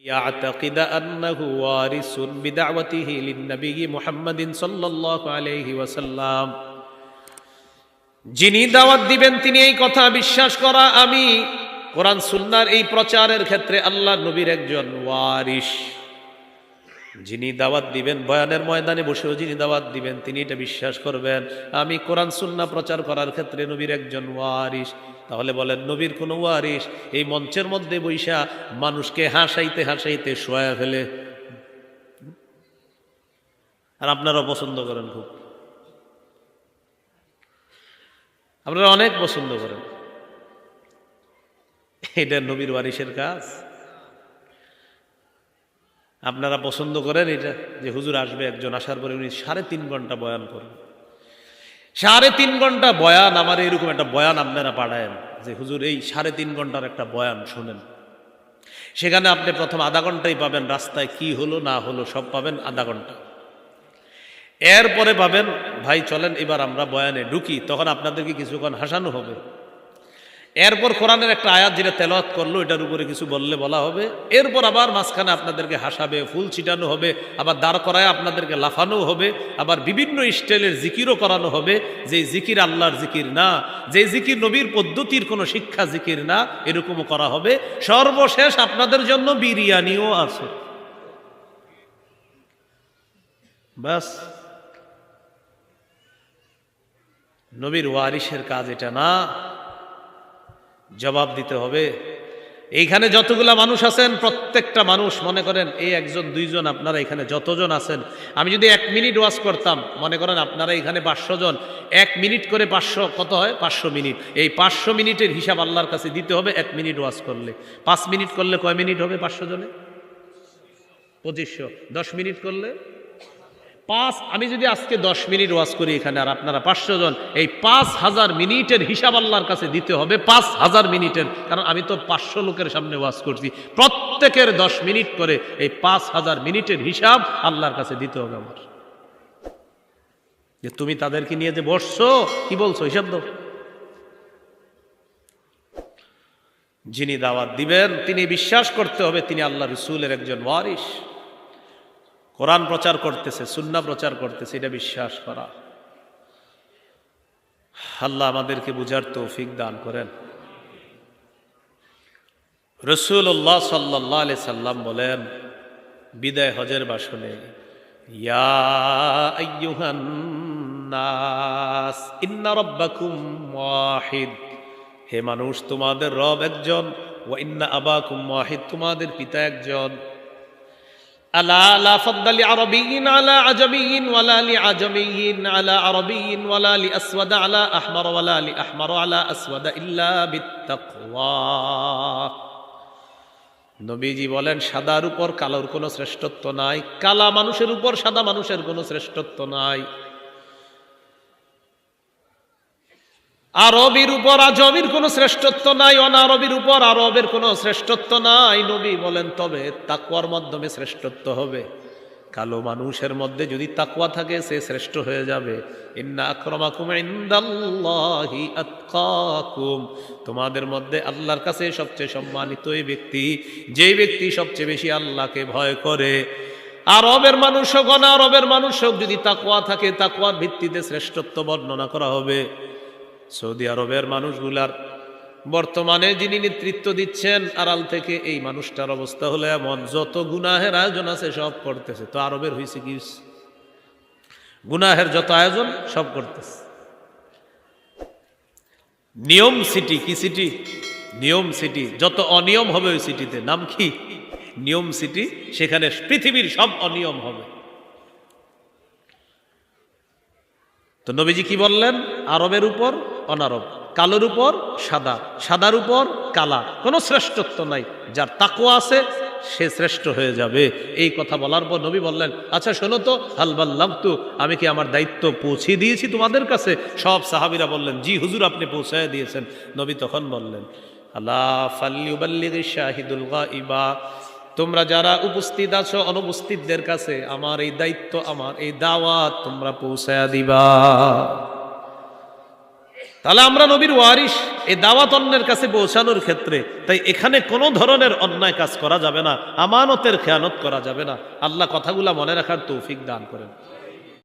يعتقد أنه وارث بدعوته للنبي محمد صلى الله عليه وسلم যিনি দাওয়াত দিবেন তিনি এই কথা বিশ্বাস করা আমি কোরআন সুন্নার এই প্রচারের ক্ষেত্রে আল্লাহ নবীর একজন ওয়ারিস যিনি দাওয়াত দিবেন, বয়ানের ময়দানে বসেও যিনি দাওয়াত দিবেন, তিনি এটা বিশ্বাস করবেন। আমি কোরআন সুন্না প্রচার করার ক্ষেত্রে নবীর একজন ওয়ারিস তাহলে বলেন, নবীর কোনো ওয়ারিস এই মঞ্চের মধ্যে বৈশা মানুষকে হাসাইতে হাসাইতে শোয়া ফেলে। আর আপনারা পছন্দ করেন খুব। আপনারা অনেক পছন্দ করেন। এটা নবীর ওয়ারিসের কাজ। আপনারা পছন্দ করেন এটা যে হুজুর আসবে একজন, আসার পরে উনি সাড়ে তিন ঘণ্টা বয়ান করবেন। সাড়ে তিন ঘণ্টা বয়ান, আমার এরকম একটা বয়ান আপনারা পাঠায়েন যে, হুজুর, এই সাড়ে তিন ঘণ্টার একটা বয়ান শোনেন। সেখানে আপনি প্রথম আধা ঘন্টাই পাবেন, রাস্তায় কি হলো, না হলো, সব পাবেন আধা ঘণ্টা। এরপরে পাবেন, ভাই, চলেন, এবার আমরা বয়ানে ঢুকি। তখন আপনাদেরকে কিছুক্ষণ হাসানো হবে। এরপর কোরআনের একটা আয়াত যেটা তেলাওয়াত করল, এটার উপরে কিছু বললে বলা হবে। এরপর আবার মাঝখানে আপনাদেরকে হাসাবে, ফুল ছিটানো হবে, আবার দাঁড় করায় আপনাদেরকে লাফানো হবে, আবার বিভিন্ন স্টাইলের জিকিরও করানো হবে, যে জিকির আল্লাহর জিকির না, যে জিকির নবীর পদ্ধতির কোনো শিক্ষা জিকির না, এরকমও করা হবে। সর্বশেষ আপনাদের জন্য বিরিয়ানিও আছে। বাস নবীর ওয়ারিসের কাজ এটা না। জবাব দিতে হবে। এইখানে যতগুলা মানুষ আছেন, প্রত্যেকটা মানুষ মনে করেন এই একজন, দুইজন, আপনারা এখানে যতজন আছেন? আমি যদি এক মিনিট ওয়াজ করতাম, মনে করেন আপনারা এখানে পাঁচশো জন, এক মিনিট করে পাঁচশো, কত হয়? পাঁচশো মিনিট। এই পাঁচশো মিনিটের হিসাব আল্লাহর কাছে দিতে হবে, এক মিনিট ওয়াজ করলে। পাঁচ মিনিট করলে কয় মিনিট হবে পাঁচশো জনে? পঁচিশশো। দশ মিনিট করলে? পাঁচ, আমি যদি আজকে দশ মিনিট ওয়াজ করি এখানে, আর আপনারা পাঁচশো জন, এই পাঁচ হাজার মিনিটের হিসাব আল্লাহর কাছে দিতে হবে, পাঁচ হাজার মিনিটের। কারণ আমি তো পাঁচশো লোকের সামনে ওয়াজ করছি। প্রত্যেকের দশ মিনিট করে এই পাঁচ হাজার মিনিটের হিসাব আল্লাহর কাছে দিতে হবে আমার। যে তুমি তাদেরকে নিয়ে যে বসছো, কি বলছো হিসাব দাও যিনি দাওয়াত দিবেন, তিনি বিশ্বাস করতে হবে তিনি আল্লাহ রসুলের একজন ওয়ারিস কোরআন প্রচার করতেছে, সুন্না প্রচার করতেছে, এটা বিশ্বাস করা। আল্লাহ আমাদেরকে বুঝার তৌফিক দান করেন। রসুল্লাহ সাল্লাহ আলি সাল্লাম বলেন, বিদায় হজের বাসনে হে মানুষ, তোমাদের রব একজন ও ইন্না আবাকুম ওয়াহিদ, তোমাদের পিতা একজন। ألا لا فضل لعربي على عجمي ولا لعجمي على عربي ولا لأسود على أحمر ولا لأحمر على أسود إلا بالتقوى নবীজি বলেন সাদার উপর কালোর কোনো শ্রেষ্ঠত্ব নাই কালা মানুষের উপর সাদা মানুষের কোনো শ্রেষ্ঠত্ব নাই আরবির উপর আজমির কোনো শ্রেষ্ঠত্ব নাই, অনারবির উপর আরবের কোনো শ্রেষ্ঠত্ব নাই। নবী বলেন, তবে তাকুয়ার মাধ্যমে শ্রেষ্ঠত্ব হবে। কালো মানুষের মধ্যে যদি তাকুয়া থাকে, সে শ্রেষ্ঠ হয়ে যাবে। তোমাদের মধ্যে আল্লাহর কাছে সবচেয়ে সম্মানিত এই ব্যক্তি যেই ব্যক্তি সবচেয়ে বেশি আল্লাহকে ভয় করে। আরবের মানুষ হোক, অনারবের মানুষ হোক, যদি তাকুয়া থাকে তাকুয়ার ভিত্তিতে শ্রেষ্ঠত্ব বর্ণনা করা হবে। সৌদি আরবের মানুষগুলার বর্তমানে যিনি নেতৃত্ব দিচ্ছেন আড়াল থেকে, এই মানুষটার অবস্থা হলো এমন, যত গুনাহের আয়োজন আছে সব করতেছে। তো আরবের হয়েছে কি? গুনাহের যত আয়োজন, সব করতেছে। নিয়ম সিটি, কি সিটি? নিয়ম সিটি। যত অনিয়ম হবে ওই সিটিতে। নাম কি? নিয়ম সিটি, সেখানে পৃথিবীর সব অনিয়ম হবে। তো নবীজি কি বললেন? আরবের উপর, অনারব। কালোর উপর, সাদা। সাদার উপর, কালা। কোনো শ্রেষ্ঠত্ব নাই। যার তাকুয়া আছে, সে শ্রেষ্ঠ হয়ে যাবে। এই কথা বলার পর নবী বললেন আচ্ছা শোনো তো হালবাল্লাম আমি কি আমার দায়িত্ব পৌঁছে দিয়েছি তোমাদের কাছে? সব সাহাবিরা বললেন, জি, হুজুর, আপনি পৌঁছায় দিয়েছেন। নবী তখন বললেন আল্লাহ ফাল্লিউবাল্লিগ শাহিদুল ইবা তোমরা যারা উপস্থিত আছো, অনুপস্থিতদের কাছে আমার এই দায়িত্ব, আমার এই দাওয়াত তোমরা পৌঁছায়া দিবা। তাহলে আমরা নবীর ওয়ারিস এই দাওয়াত অন্যের কাছে পৌঁছানোর ক্ষেত্রে, তাই এখানে কোনো ধরনের অন্যায় কাজ করা যাবে না, আমানতের খেয়ানত করা যাবে না। আল্লাহ কথাগুলা মনে রাখার তৌফিক দান করেন।